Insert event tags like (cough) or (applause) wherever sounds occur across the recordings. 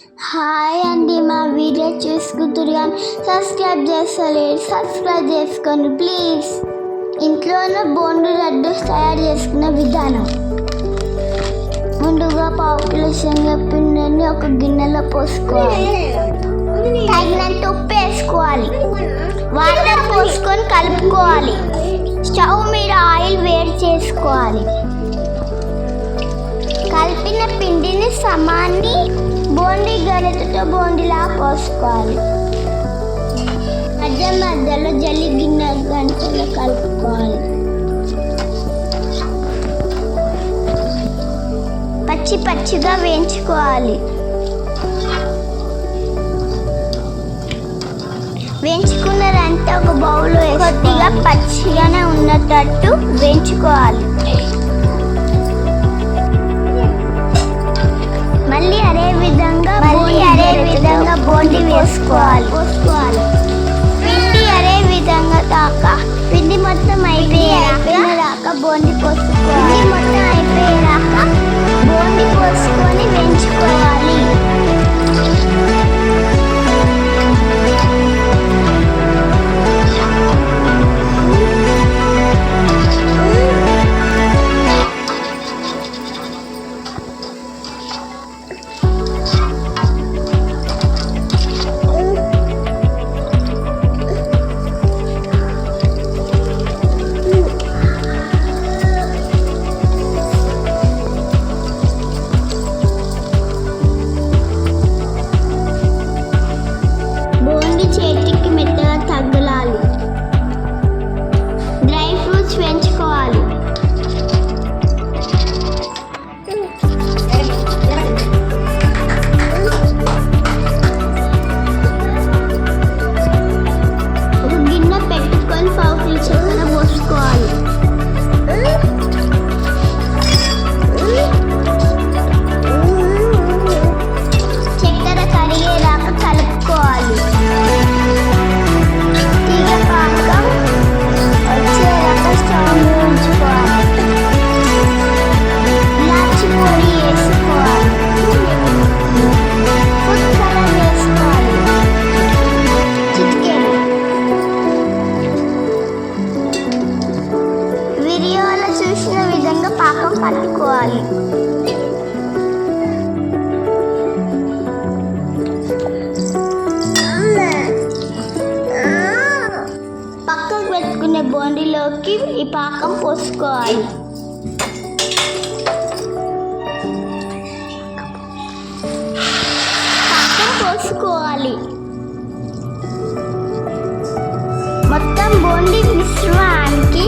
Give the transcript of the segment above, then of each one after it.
Hi అండి మా video చూసుకుంటారు కానీ సబ్స్క్రైబ్ చేస్తలేరు సబ్స్క్రైబ్ చేసుకోండి ప్లీజ్ ఇంట్లోనే బోండు లడ్డు తయారు చేసుకునే విధానం. ముందుగా పావు చెప్పిందని ఒక గిన్నెలో పోసుకోవాలి. తగినంత ఉప్పు వేసుకోవాలి. వాటర్ పోసుకొని కలుపుకోవాలి. స్టవ్ మీద ఆయిల్ వేడి చేసుకోవాలి. కలిపిన పిండిని సమాన్ని బోండి గరిటతో బోండిలా పోసుకోవాలి. మధ్య మధ్యలో జల్లి గిన్నె గంటలు కలుపుకోవాలి. పచ్చి పచ్చిగా వేయించుకోవాలి. వేయించుకున్నారంటే ఒక బౌల్లో కొద్దిగా పచ్చిగానే ఉన్నట్టు వేయించుకోవాలి. విధంగా పట్టుకోవాలి పక్కకు పెట్టుకునే బోండిలోకి ఈ పాకం పోసుకోవాలి. పాకం పోసుకోవాలి. మొత్తం బోండి మిశ్రమానికి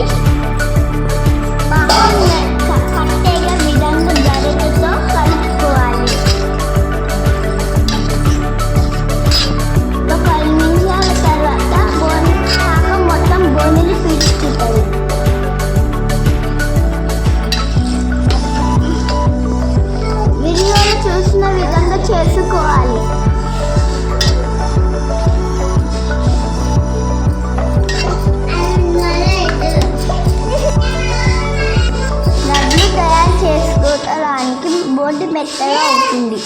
మెత్తగా అవుతుంది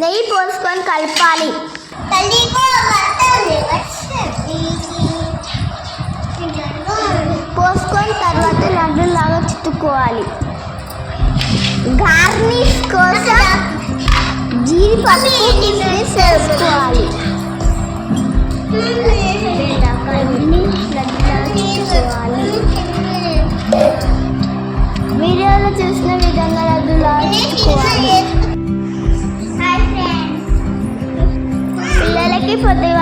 నెయ్యి పోసుకొని కలపాలి. పోసుకొని తర్వాత లడ్డులాగా చుట్టుకోవాలి. గార్నిష్ కోసం జీడిపప్పు కిస్మిస్ వేసుకోవాలి ఇవన్నీ లడ్డులాగా చుట్టుకోవాలి.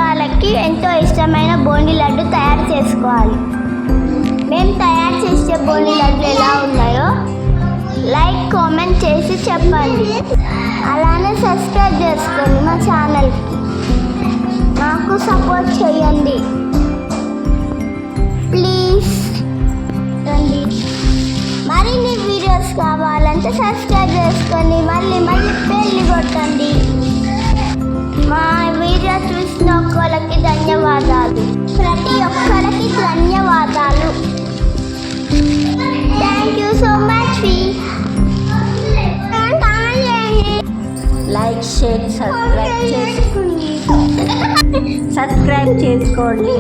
వాళ్ళకి ఎంతో ఇష్టమైన బోండి లడ్డు తయారు చేసుకోవాలి. మేము తయారు చేసే బోండి లడ్డు ఎలా ఉన్నాయో లైక్ కామెంట్ చేసి చెప్పండి. అలానే సబ్స్క్రైబ్ చేసుకోండి మా ఛానల్కి. మాకు సపోర్ట్ చేయండి. ప్లీజ్. మరిన్ని వీడియోస్ కావాలంటే సబ్స్క్రైబ్ చేసుకోండి. మళ్ళీ మళ్ళీ పెళ్ళి కొట్టండి. మా వీడియో ఒక్కరికి ధన్యవాదాలు. ప్రతి ఒక్కరికి ధన్యవాదాలు. Thank you so much like share subscribe చేసుకోండి సబ్స్క్రైబ్ (laughs) చేసుకోండి.